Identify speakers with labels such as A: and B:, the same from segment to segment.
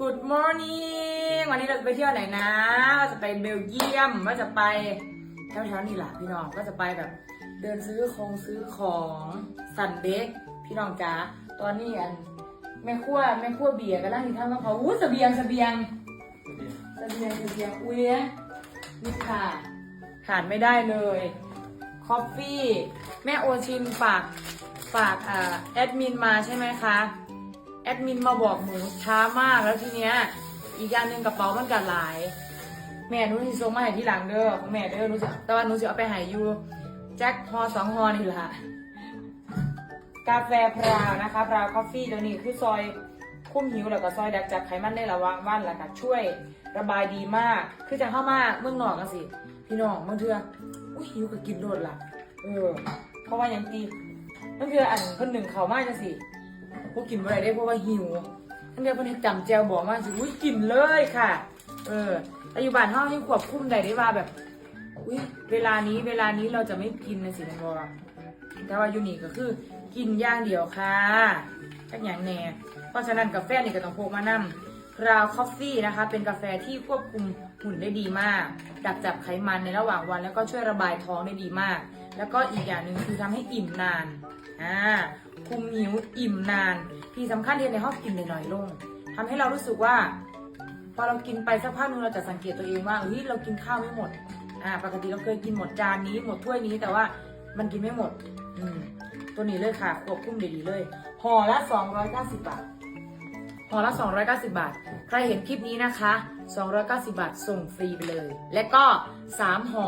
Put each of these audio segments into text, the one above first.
A: Good morning วันนี้เราจะไปเที่ยวไหนนะว่าจะไปเบลเยียมว่าจะไปแถวๆนี่แหละพี่น้องก็จะไปแบบ เดินซื้อของซื้อของสันเบกพี่น้องจ๋าตอนนี้อันแม่ขั้วแม่ขั้วเบียร์กันแล้วที่ทำกับเขาอู้เสบียงเสบียงเสบียงเสบียงอุ้ยนี่ค่ะขาดไม่ได้เลยคอฟฟี่แม่โอชินฝากฝากอ่าแอดมินมาใช่ไหมคะ แอดมินมาบอกหนูช้ามากแล้วทีเนี้ย อีกอย่างหนึ่งกระเป๋ามันกัดหลาย แม่หนูที่ส่งมาให้ที่หลังเด้อของแม่เด้อหนูจะแต่ว่าหนูจะเอาไปให้อยู่แจ็คฮอสองฮอนี่แหละกาแฟพราวนะคะพราวคอฟฟี่ตัวนี้คือซอยคุ้มหิวแล้วก็ซอยดักจับไขมันในระว่างวันแล้วก็ช่วยระบายดีมาก คือจะเข้ามาเมืองนอกกันสิ พี่น้องบางเทื่ออุ้ยหิวก็กินโดดละเออ เพราะว่าย่างตีบางเทื่ออันเพิ่นหนึ่งเขามากจังสิ พวกกินบ่ได้ได้เพราะว่าหิวทั้งเดียวเพิ่นให้จำแจวบอกมาสิอุ้ยกินเลยค่ะ เออแต่อยู่บ้านเฮายังควบคุมได้ได้ว่าแบบ อุ้ยเวลานี้เวลานี้เราจะไม่กินนะสิแม่นบ่แต่ว่าอยู่นี่ก็คือ กินอย่างเดียวค่ะจักอย่างแน่เพราะฉะนั้นกาแฟนี่ก็ต้องพกมานำราวคอฟฟี่นะคะ เป็นกาแฟที่ควบคุม หุ่นได้ดีมาก ดักจับไขมันในระหว่างวัน แล้วก็ช่วยระบายท้องได้ดีมาก แล้วก็อีกอย่างหนึ่งคือทำให้อิ่มนานอ่าคุมหิวอิ่มนาน ที่สำคัญที่ในห้องกินหน่อยๆลงทำให้เรารู้สึกว่า พอเรากินไปสักพักนึงเราจะสังเกตตัวเองว่าเฮ้ยเรากินข้าวไม่หมดอ่าปกติเราเคยกินหมดจานนี้หมดถ้วยนี้แต่ว่ามันกินไม่หมด อืมตัวนี้เลยค่ะควบคุมดีๆเลยห่อละ 290 บาท ห่อละ 290 บาท ใครเห็นคลิปนี้นะคะ 290 บาท ส่งฟรีไปเลย และก็ 3ห่อ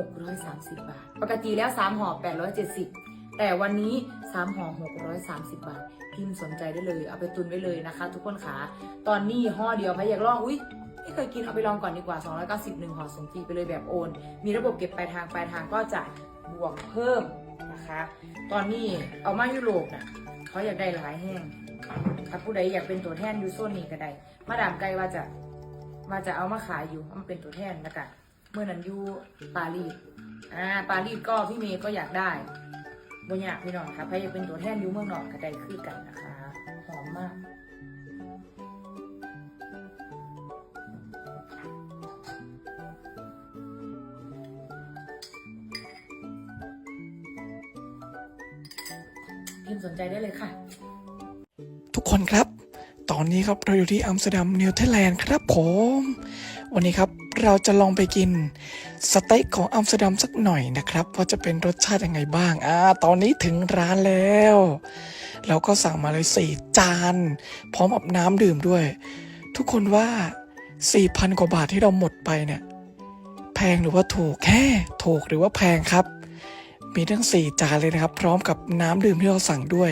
A: 630 บาท ปกติแล้ว 3ห่อ870 แต่วันนี้ 3ห่อ630 บาท พิมพ์สนใจได้เลย เอาไปตุนไว้เลยนะคะ ทุกคนขาตอนนี้ห่อเดียวใครอยากลองอุ๊ยไม่เคยกินเอาไปลองก่อนดีกว่า 290หนึ่งห่อส่งฟรีไปเลยแบบโอน มีระบบเก็บปลายทางปลายทางก็จ่ายบวกเพิ่มนะคะ ตอนนี้เอามายุโรปน่ะเขาอยากได้หลายแห้ง ถ้าผู้ใดอยากเป็นตัวแทนอยูโซนนี้ก็ได้ มาดามไกลว่าจะว่าจะเอามาขายอยู่เอามาเป็นตัวแทนแล้วกันเมื่อนั้นอยู่ปารีส อ่า ปารีสก็พี่เมย์ก็อยากได้บนอยากพี่น้องค่ะใครอยากเป็นตัวแทนอยู่เมืองนอกก็ได้คือกันนะคะ หอมมากพิมสนใจได้เลยค่ะ
B: คนครับ ตอนนี้ครับเราอยู่ที่อัมสเตอร์ดัมเนเธอร์แลนด์ครับผม วันนี้ครับเราจะลองไปกินสเต็กของอัมสเตอร์ดัมสักหน่อยนะครับว่าจะเป็นรสชาติยังไงบ้างอ่าตอนนี้ถึงร้านแล้ว เราก็สั่งมาเลยสี่จาน พร้อมกับน้ำดื่มด้วย ทุกคนว่า 4,000 กว่าบาทที่เราหมดไปเนี่ย แพงหรือว่าถูกแค่ถูกหรือว่าแพงครับ มีทั้ง 4 จานเลยนะครับ พร้อมกับน้ำดื่มที่เราสั่งด้วย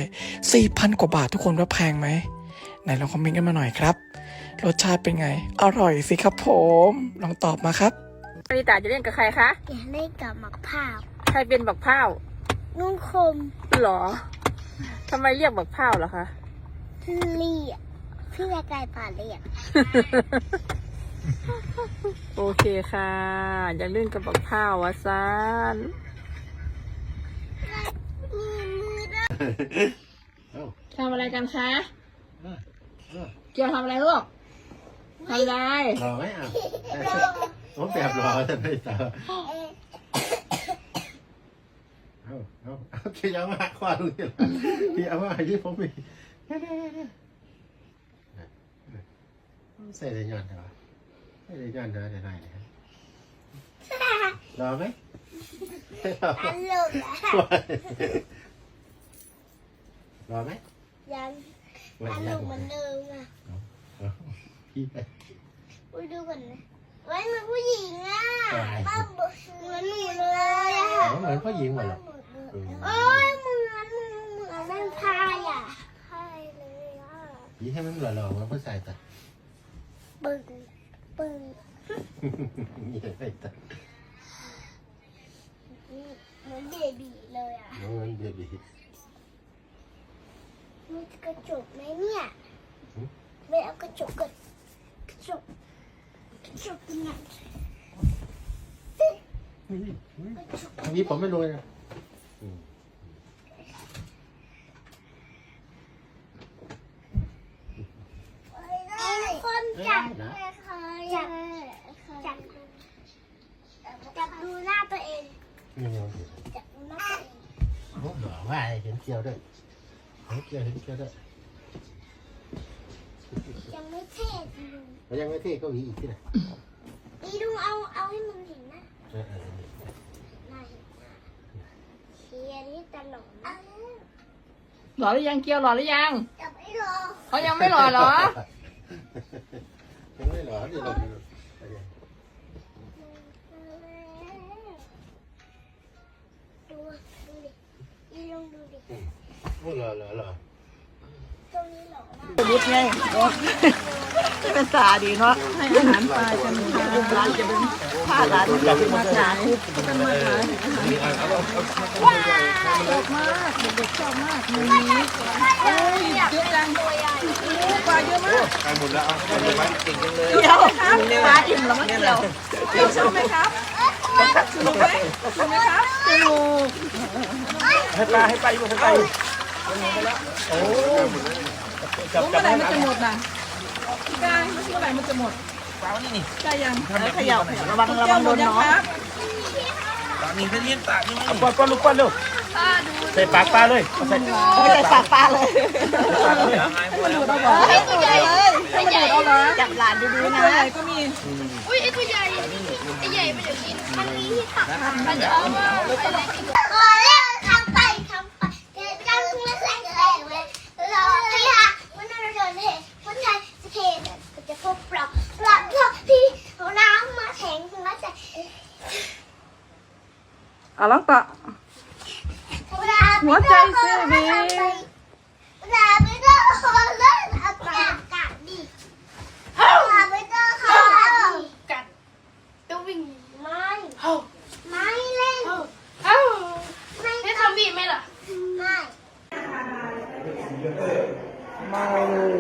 B: 4,000 กว่าบาททุกคนว่าแพงไหมไหนลองคอมเมนต์กันมาหน่อยครับ รสชาติเป็นไง อร่อยสิครับผม ลองตอบมาครับ
A: ปริตาจะเล่นกับใครคะ
C: อยากเล่นกับหมักผ้าว
A: ใครเป็นบักพร้าว
C: นุ่งคม
A: หรอทำไมเรียกบักพร้าวเหรอคะ
C: เรียกพี่ละกายป่าเรียก
A: โอเคค่ะ อยากเล่นกับบักพร้าววะซาน
C: มือมือนะ
A: ทำอะไรกันคะเกี่ยวทำอะไรลูกทำอะไร
D: รอไหมอะผมแบบรอจะไม่ตาเอาเอาเอาเกี่ยวมาควาดูนี่ละเกี่ยวมาที่ผมมีใส่ได้ย้อนเหรอใส่ได้ย้อนเด้อได้ไรเนี่ยรอไหมรอ
C: อันลงอะ
D: รอไหม
C: ยัง
D: ไม่
C: อันล
D: ยัง
C: งเหมือนเดิมอะ
D: พี่ไป
C: ไปดูก่อนนะไว้เหมือนผู้หญิงอะป้าบอกเหมือนหนูเลยอะ
D: เหมือนพ่อหญิงหมดเหรอ
C: โอ้ยเหมือนเหมือนแม่พายอะใช่เลยอะ
D: ยี่ให้มันหล่อๆมันก็ใส่แต่
C: ปึ้งปึ้ง
D: ยี่ให้แต่
C: เหมือนเบบีเลยอะ
D: น้องมันเบบี
C: มีกระจกไหมเนี่ย
D: หืม
C: ไม่เอากระจกก่อนกระจกกระจกเป็นไง
D: อันนี้ผมไม่รู้นะ
C: จับ
D: นะ
C: จับจับจับดูหน้าตัวเอง
D: ยังไง
C: จับดูหน้าตัวเอง
D: โอ้โหว่าเห็นเกียวด้วย เห็นเกียวเห็นเกียวด้วย
C: ยังไม่เท่ดีลุง
D: แล้วยังไม่เท่ก็มีอีกที่ไหน
C: นี่ลุงเอาเอาให้มันเห็นนะ
D: เออเออ
C: หน้าเห็นหน้าเชียร์นี่ตลกนะ
E: หล่อหรือยังเกียวหล่อหรือยัง
C: จับไม่รอ
E: เขายังไม่หล่อเหรอ
D: ยังไม่หรอเดี๋ยวเราดู
C: ดูดูดินี่ลุงดูดิ
D: โอ้หรอหรอหรอ
C: ตรงนี้หล่อมาก
E: บุตรไงเป็นตาดีเนาะให้อาหารปลาจะมีร้านจะเป็นผ้าร้านจะเป็นมาขายก็เป็นมาขายว้าวชอบมากเด็กๆชอบมากมือนี้โอ้ยเยอะจังปลาเยอะมาก
F: ไปหมดแล้วเอาไปไว้เก่งจังเลย
E: เดี๋ยวครับปลาอิ่มแล้วมั้งเกี่ยวเกี่ยวชอบไหมครับสนุกไหมสนุกไหมครับสนุก
F: ให้ปลาให้ปลาอยู่ให้ปลาอยู่ โอ้จับ
E: รู้
F: จั
E: เมื่
F: บ
E: อไหร่มันจะหมดน่ะพี่กายเมื่อไหร่มันจะหมด
F: ปลานี่นี่
E: ใช่ยัง
F: ขยับระวัง
E: ระวังโดนน้องครับ
F: ปลานี่เส้นตานี่เอาป้อนป้อนลูกป้อนเร็วใส่ปากปลาเลยใส่
E: ไม่ได้ปากปลาเลย
F: ปากเลย
E: ให้มันดูดเอาเหรอให้มันดูดเลยให้มันดูดเอาเหรอจับหลานดูๆนะตัวใหญ่ก็มี
C: อุ้ยไอ้ตัวใหญ่ไอ้ใหญ่มันจะกินมันมีที่ตักมันจะเอามาเออเล่นทำไปทำไปเดี๋ยวจังไม่ใส่แรงเลยรอพี่ฮะวันนั้นเราเดินเห็นคนไทยจะเทนจะพบปรับปรับปรับพี่เอาน้ำมาแทงมาใส่
E: อะลองต่อ หัวใจเซเว่น
C: ลาไปเจอเขาเล่นอากาศกัดดิลาไปเจอเขากัดต้องวิ่งไม่ไม่เล่นไม่ทำบีบไหมล่ะไม่
E: มาเลย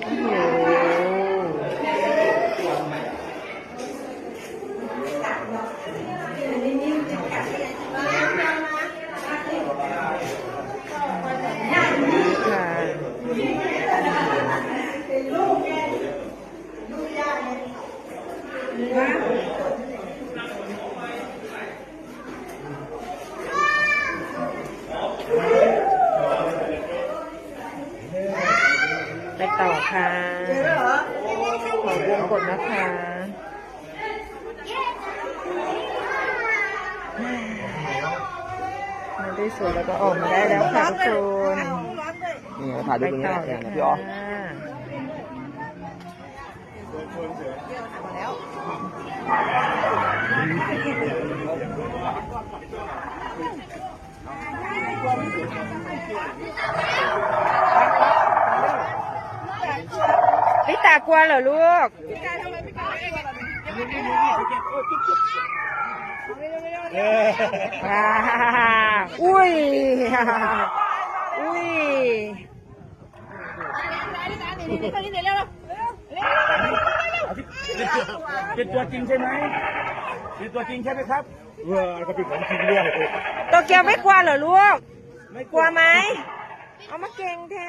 E: โอ้โหไป ต่อค่ะขอวงกดนะคะมาได้สวยแล้วก็ออกมาได้แล้วค่ะทุกคน
F: นี่ถ่าย
E: ไป
F: รูปตรงนี้
E: ต่อ
F: เนี่ย
E: ค่ะ
F: พี่อ๋อ
E: ลิ ตากลัวเหรอลูก ว้าอุ้ย อุ้ย
F: เป็นตัวจริงใช่ไหมเป็นตัวจริงใช่ไหมครับเออก็เป็นของจริงเรื่อง
E: โตเกียวไม่กลัวเหรอลูกกลัวไหม เอามาเก่งแท้